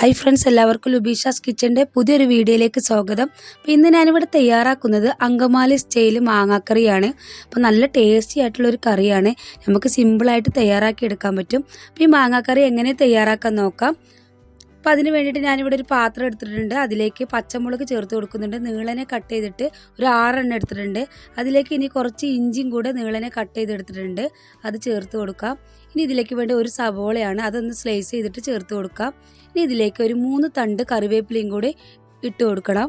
Hi friends എല്ലാവർക്കും ലുബീഷാസ് കിച്ചന്റെ പുതിയൊരു വീഡിയോയിലേക്ക് സ്വാഗതം. അപ്പോൾ ഇന്ന് ഞാനിവിടെ തയ്യാറാക്കുന്നത് അങ്കമാലി സ്റ്റൈൽ മാങ്ങാക്കറിയാണ്. അപ്പോൾ നല്ല ടേസ്റ്റി ആയിട്ടുള്ള ഒരു കറിയാണ്. നമുക്ക് സിമ്പിളായിട്ട് തയ്യാറാക്കി എടുക്കാൻ പറ്റും. അപ്പോൾ ഈ മാങ്ങാക്കറി എങ്ങനെ തയ്യാറാക്കാൻ നോക്കാം. അപ്പോൾ അതിന് വേണ്ടിയിട്ട് ഞാനിവിടെ ഒരു പാത്രം എടുത്തിട്ടുണ്ട്. അതിലേക്ക് പച്ചമുളക് ചേർത്ത് കൊടുക്കുന്നുണ്ട്. നീളനെ കട്ട് ചെയ്തിട്ട് ഒരു ആറെണ്ണം എടുത്തിട്ടുണ്ട്. അതിലേക്ക് ഇനി കുറച്ച് ഇഞ്ചിയും കൂടെ നീളനെ കട്ട് ചെയ്തെടുത്തിട്ടുണ്ട്. അത് ചേർത്ത് കൊടുക്കാം. ഇനി ഇതിലേക്ക് വേണ്ടി ഒരു സവോളയാണ് അതൊന്ന് സ്ലൈസ് ചെയ്തിട്ട് ചേർത്ത് കൊടുക്കാം. ഇനി ഇതിലേക്ക് ഒരു മൂന്ന് തണ്ട് കറിവേപ്പിലയും കൂടി ഇട്ട് കൊടുക്കണം.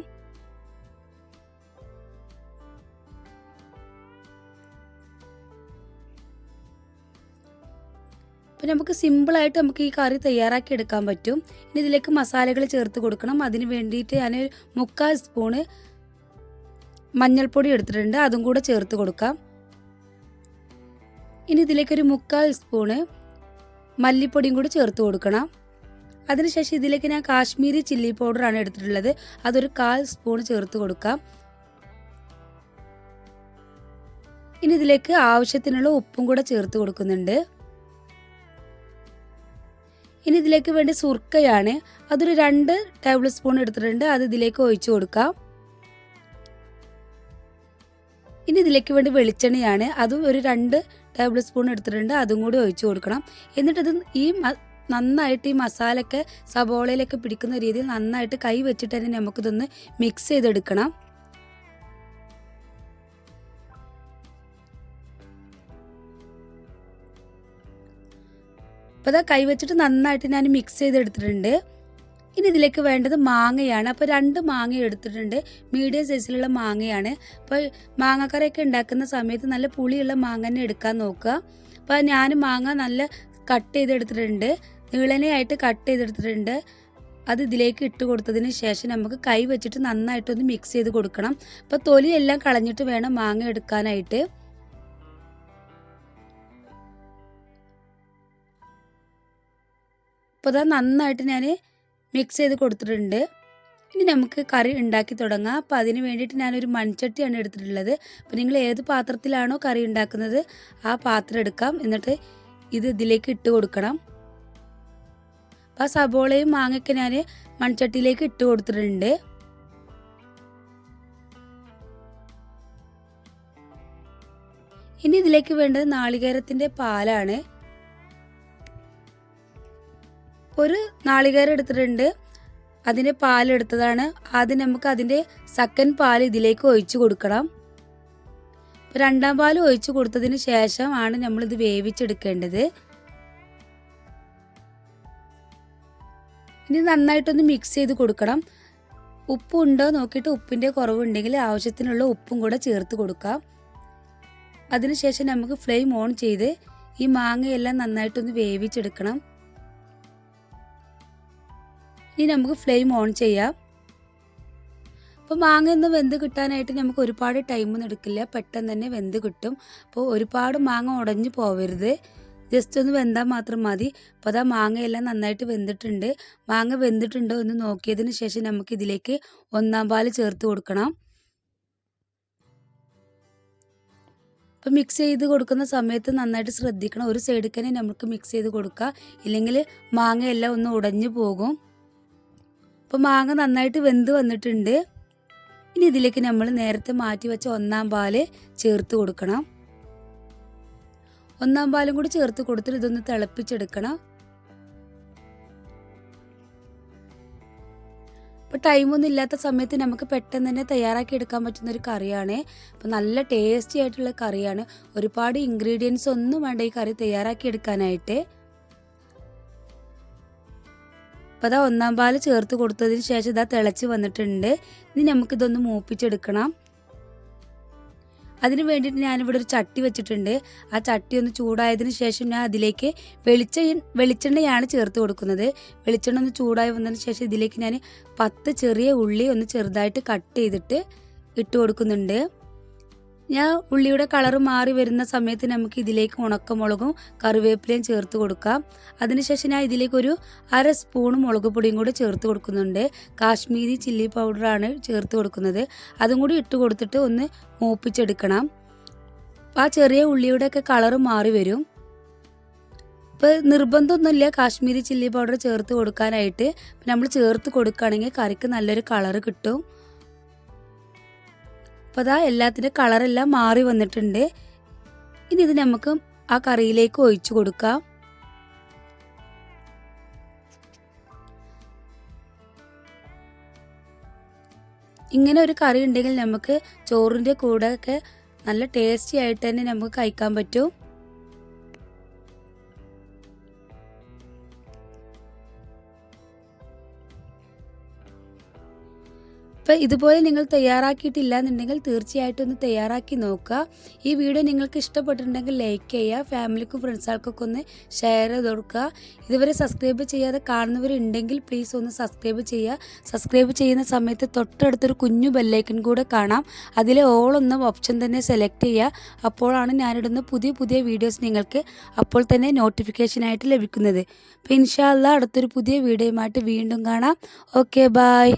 അപ്പം നമുക്ക് സിമ്പിളായിട്ട് നമുക്ക് ഈ കറി തയ്യാറാക്കി എടുക്കാൻ പറ്റും. ഇനി ഇതിലേക്ക് മസാലകൾ ചേർത്ത് കൊടുക്കണം. അതിന് വേണ്ടിയിട്ട് ഞാൻ മുക്കാൽ സ്പൂണ് മഞ്ഞൾപ്പൊടി എടുത്തിട്ടുണ്ട്. അതും കൂടെ ചേർത്ത് കൊടുക്കാം. ഇനി ഇതിലേക്കൊരു മുക്കാൽ സ്പൂണ് മല്ലിപ്പൊടിയും കൂടി ചേർത്ത് കൊടുക്കണം. അതിനുശേഷം ഇതിലേക്ക് ഞാൻ കാശ്മീരി ചില്ലി പൗഡറാണ് എടുത്തിട്ടുള്ളത്. അതൊരു കാൽ സ്പൂൺ ചേർത്ത് കൊടുക്കാം. ഇനി ഇതിലേക്ക് ആവശ്യത്തിനുള്ള ഉപ്പും കൂടെ ചേർത്ത് കൊടുക്കുന്നുണ്ട്. ഇനി ഇതിലേക്ക് വേണ്ടി സുർക്കയാണ്. അതൊരു രണ്ട് ടേബിൾ സ്പൂൺ എടുത്തിട്ടുണ്ട്. അത് ഇതിലേക്ക് ഒഴിച്ചു കൊടുക്കാം. ഇനി ഇതിലേക്ക് വേണ്ടി വെളിച്ചെണ്ണയാണ്. അതും ഒരു രണ്ട് ടേബിൾ സ്പൂൺ എടുത്തിട്ടുണ്ട്. അതും കൂടി ഒഴിച്ചു കൊടുക്കണം. എന്നിട്ടത് ഈ നന്നായിട്ട് ഈ മസാലയൊക്കെ സബോളയിലൊക്കെ പിടിക്കുന്ന രീതിയിൽ നന്നായിട്ട് കൈ വെച്ചിട്ട് തന്നെ നമുക്കിതൊന്ന് മിക്സ് ചെയ്തെടുക്കണം. അപ്പോൾ അതാ കൈവച്ചിട്ട് നന്നായിട്ട് ഞാൻ മിക്സ് ചെയ്തെടുത്തിട്ടുണ്ട്. ഇനി ഇതിലേക്ക് വേണ്ടത് മാങ്ങയാണ്. അപ്പോൾ രണ്ട് മാങ്ങ എടുത്തിട്ടുണ്ട്. മീഡിയം സൈസിലുള്ള മാങ്ങയാണ്. അപ്പോൾ മാങ്ങക്കറിയൊക്കെ ഉണ്ടാക്കുന്ന സമയത്ത് നല്ല പുളിയുള്ള മാങ്ങ തന്നെ എടുക്കാൻ നോക്കുക. അപ്പോൾ ഞാൻ മാങ്ങ നല്ല കട്ട് ചെയ്തെടുത്തിട്ടുണ്ട്. നീളനെയായിട്ട് കട്ട് ചെയ്തെടുത്തിട്ടുണ്ട്. അത് ഇതിലേക്ക് ഇട്ട് കൊടുത്തതിന് ശേഷം നമുക്ക് കൈ വെച്ചിട്ട് നന്നായിട്ടൊന്ന് മിക്സ് ചെയ്ത് കൊടുക്കണം. അപ്പോൾ തൊലിയെല്ലാം കളഞ്ഞിട്ട് വേണം മാങ്ങ എടുക്കാനായിട്ട്. അപ്പോൾ അത് നന്നായിട്ട് ഞാൻ മിക്സ് ചെയ്ത് കൊടുത്തിട്ടുണ്ട്. ഇനി നമുക്ക് കറി ഉണ്ടാക്കി തുടങ്ങാം. അപ്പോൾ അതിന് വേണ്ടിയിട്ട് ഞാനൊരു മൺചട്ടിയാണ് എടുത്തിട്ടുള്ളത്. അപ്പോൾ നിങ്ങൾ ഏത് പാത്രത്തിലാണോ കറി ഉണ്ടാക്കുന്നത് ആ പാത്രം എടുക്കാം. എന്നിട്ട് ഇത് ഇതിലേക്ക് ഇട്ട് കൊടുക്കണം. അപ്പോൾ ആ സബോളയും മാങ്ങയൊക്കെ ഞാൻ മൺചട്ടിയിലേക്ക് ഇട്ട് കൊടുത്തിട്ടുണ്ട്. ഇനി ഇതിലേക്ക് വേണ്ടത് നാളികേരത്തിന്റെ പാലാണ്. ഒരു നാളികേരം എടുത്തിട്ടുണ്ട്. അതിന്റെ പാലെടുത്തതാണ് ആദ്യം നമുക്ക് അതിന്റെ സെക്കൻഡ് പാൽ ഇതിലേക്ക് ഒഴിച്ചു കൊടുക്കണം. രണ്ടാം പാൽ ഒഴിച്ചു കൊടുത്തതിന് ശേഷമാണ് നമ്മളിത് വേവിച്ചെടുക്കേണ്ടത്. ഇനി നന്നായിട്ടൊന്ന് മിക്സ് ചെയ്ത് കൊടുക്കണം. ഉപ്പുണ്ടോ നോക്കിയിട്ട് ഉപ്പിന്റെ കുറവുണ്ടെങ്കിൽ ആവശ്യത്തിനുള്ള ഉപ്പും കൂടെ ചേർത്ത് കൊടുക്കാം. അതിനുശേഷം നമുക്ക് ഫ്ലെയിം ഓൺ ചെയ്ത് ഈ മാങ്ങയെല്ലാം നന്നായിട്ടൊന്ന് വേവിച്ചെടുക്കണം. ഇനി നമുക്ക് ഫ്ലെയിം ഓൺ ചെയ്യാം. അപ്പോൾ മാങ്ങ ഒന്ന് വെന്ത് കിട്ടാനായിട്ട് നമുക്ക് ഒരുപാട് ടൈമൊന്നും എടുക്കില്ല. പെട്ടെന്ന് തന്നെ വെന്ത് കിട്ടും. അപ്പോൾ ഒരുപാട് മാങ്ങ ഉടഞ്ഞു പോവരുത്. ജസ്റ്റ് ഒന്ന് വെന്താൽ മാത്രം മതി. അപ്പോൾ അതാ മാങ്ങയെല്ലാം നന്നായിട്ട് വെന്തിട്ടുണ്ട്. മാങ്ങ വെന്തിട്ടുണ്ടോ എന്ന് നോക്കിയതിന് ശേഷം നമുക്ക് ഇതിലേക്ക് ഒന്നാം പാൽ ചേർത്ത് കൊടുക്കണം. അപ്പോൾ മിക്സ് ചെയ്ത് കൊടുക്കുന്ന സമയത്ത് നന്നായിട്ട് ശ്രദ്ധിക്കണം. ഒരു സൈഡിൽ തന്നെ നമുക്ക് മിക്സ് ചെയ്ത് കൊടുക്കുക ഇല്ലെങ്കിൽ മാങ്ങയെല്ലാം ഒന്ന് ഉടഞ്ഞു പോകും. അപ്പോൾ മാങ്ങ നന്നായിട്ട് വെന്ത് വന്നിട്ടുണ്ട്. ഇനി ഇതിലേക്ക് നമ്മൾ നേരത്തെ മാറ്റി വെച്ച ഒന്നാം പാൽ ചേർത്ത് കൊടുക്കണം. ഒന്നാം പാലും കൂടി ചേർത്ത് കൊടുത്തിട്ട് ഇതൊന്ന് തിളപ്പിച്ചെടുക്കണം. ഇപ്പോൾ ടൈമൊന്നും ഇല്ലാത്ത സമയത്ത് നമുക്ക് പെട്ടെന്ന് തന്നെ തയ്യാറാക്കി എടുക്കാൻ പറ്റുന്ന ഒരു കറിയാണ്. അപ്പോൾ നല്ല ടേസ്റ്റി ആയിട്ടുള്ള കറിയാണ്. ഒരുപാട് ഇൻഗ്രീഡിയൻസ് ഒന്നും വേണ്ട ഈ കറി തയ്യാറാക്കി എടുക്കാനായിട്ട്. അപ്പോൾ അതാ ഒന്നാം പാൽ ചേർത്ത് കൊടുത്തതിന് ശേഷം ഇതാ തിളച്ച് വന്നിട്ടുണ്ട്. ഇനി നമുക്കിതൊന്ന് മൂപ്പിച്ചെടുക്കണം. അതിന് വേണ്ടിയിട്ട് ഞാനിവിടെ ഒരു ചട്ടി വെച്ചിട്ടുണ്ട്. ആ ചട്ടി ഒന്ന് ചൂടായതിന് ശേഷം ഞാൻ അതിലേക്ക് വെളിച്ച വെളിച്ചെണ്ണയാണ് ചേർത്ത് കൊടുക്കുന്നത്. വെളിച്ചെണ്ണ ഒന്ന് ചൂടായി വന്നതിന് ശേഷം ഇതിലേക്ക് ഞാൻ പത്ത് ചെറിയ ഉള്ളി ഒന്ന് ചെറുതായിട്ട് കട്ട് ചെയ്തിട്ട് ഇട്ട് കൊടുക്കുന്നുണ്ട്. ഞാൻ ഉള്ളിയുടെ കളർ മാറി വരുന്ന സമയത്ത് നമുക്ക് ഇതിലേക്ക് ഉണക്കമുളകും കറിവേപ്പിലയും ചേർത്ത് കൊടുക്കാം. അതിനുശേഷം ഞാൻ ഇതിലേക്ക് ഒരു അര സ്പൂൺ മുളക് പൊടിയും കൂടി ചേർത്ത് കൊടുക്കുന്നുണ്ട്. കാശ്മീരി ചില്ലി പൗഡറാണ് ചേർത്ത് കൊടുക്കുന്നത്. അതും കൂടി ഇട്ട് കൊടുത്തിട്ട് ഒന്ന് മൂപ്പിച്ചെടുക്കണം. ആ ചെറിയ ഉള്ളിയുടെ ഒക്കെ കളർ മാറി വരും. ഇപ്പോൾ നിർബന്ധമൊന്നുമില്ല കാശ്മീരി ചില്ലി പൗഡർ ചേർത്ത് കൊടുക്കാനായിട്ട്. നമ്മൾ ചേർത്ത് കൊടുക്കുകയാണെങ്കിൽ കറിക്ക് നല്ലൊരു കളറ് കിട്ടും. അപ്പോൾ അതാ എല്ലാത്തിന്റെ കളറെല്ലാം മാറി വന്നിട്ടുണ്ട്. ഇനി ഇത് നമുക്ക് ആ കറിയിലേക്ക് ഒഴിച്ചു കൊടുക്കാം. ഇങ്ങനെ ഒരു കറി ഉണ്ടെങ്കിൽ നമുക്ക് ചോറിന്റെ കൂടെ ഒക്കെ നല്ല ടേസ്റ്റി ആയിട്ട് തന്നെ നമുക്ക് കഴിക്കാൻ പറ്റും. അപ്പോൾ ഇതുപോലെ നിങ്ങൾ തയ്യാറാക്കിയിട്ടില്ല എന്നുണ്ടെങ്കിൽ തീർച്ചയായിട്ടും ഒന്ന് തയ്യാറാക്കി നോക്കുക. ഈ വീഡിയോ നിങ്ങൾക്ക് ഇഷ്ടപ്പെട്ടിട്ടുണ്ടെങ്കിൽ ലൈക്ക് ചെയ്യുക ഫാമിലിക്കും ഫ്രണ്ട്സുകൾക്കൊക്കെ ഒന്ന് ഷെയർ ചെയ്ത് കൊടുക്കുക. ഇതുവരെ സബ്സ്ക്രൈബ് ചെയ്യാതെ കാണുന്നവരുണ്ടെങ്കിൽ പ്ലീസ് ഒന്ന് സബ്സ്ക്രൈബ് ചെയ്യുക. സബ്സ്ക്രൈബ് ചെയ്യുന്ന സമയത്ത് തൊട്ടടുത്തൊരു കുഞ്ഞു ബെല്ലൈക്കൺ കൂടെ കാണാം. അതിലെ ഓൾ എന്ന ഓപ്ഷൻ തന്നെ സെലക്ട് ചെയ്യുക. അപ്പോഴാണ് ഞാനിടുന്ന പുതിയ പുതിയ വീഡിയോസ് നിങ്ങൾക്ക് അപ്പോൾ തന്നെ നോട്ടിഫിക്കേഷനായിട്ട് ലഭിക്കുന്നത്. അപ്പോൾ ഇൻഷാല്ല അടുത്തൊരു പുതിയ വീഡിയോയുമായിട്ട് വീണ്ടും കാണാം. Okay bye